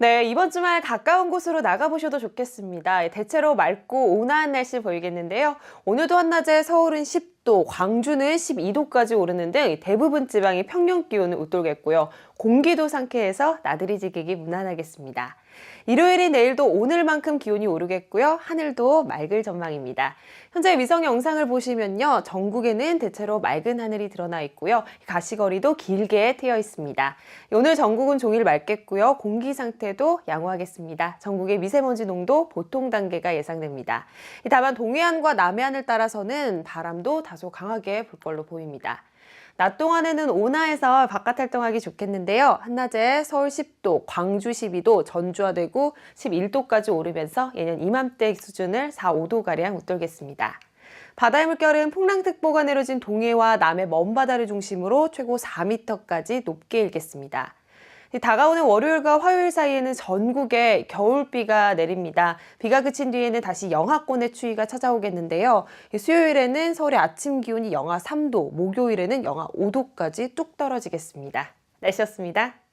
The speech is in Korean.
네, 이번 주말 가까운 곳으로 나가보셔도 좋겠습니다. 대체로 맑고 온화한 날씨 보이겠는데요. 오늘도 한낮에 서울은 10도, 광주는 12도까지 오르는 등 대부분 지방이 평년 기온을 웃돌겠고요. 공기도 상쾌해서 나들이 지기기 무난하겠습니다. 일요일인 내일도 오늘만큼 기온이 오르겠고요. 하늘도 맑을 전망입니다. 현재 위성 영상을 보시면요. 전국에는 대체로 맑은 하늘이 드러나 있고요. 가시거리도 길게 트여 있습니다. 오늘 전국은 종일 맑겠고요. 공기 상태도 양호하겠습니다. 전국의 미세먼지 농도 보통 단계가 예상됩니다. 다만 동해안과 남해안을 따라서는 바람도 다소 강하게 불 걸로 보입니다. 낮 동안에는 온화해서 바깥 활동하기 좋겠는데요. 한낮에 서울 10도, 광주 12도, 전주와 대구 11도까지 오르면서 예년 이맘때 수준을 4, 5도가량 웃돌겠습니다. 바다의 물결은 풍랑특보가 내려진 동해와 남해 먼바다를 중심으로 최고 4m까지 높게 일겠습니다. 다가오는 월요일과 화요일 사이에는 전국에 겨울비가 내립니다. 비가 그친 뒤에는 다시 영하권의 추위가 찾아오겠는데요. 수요일에는 서울의 아침 기온이 영하 3도, 목요일에는 영하 5도까지 뚝 떨어지겠습니다. 날씨였습니다.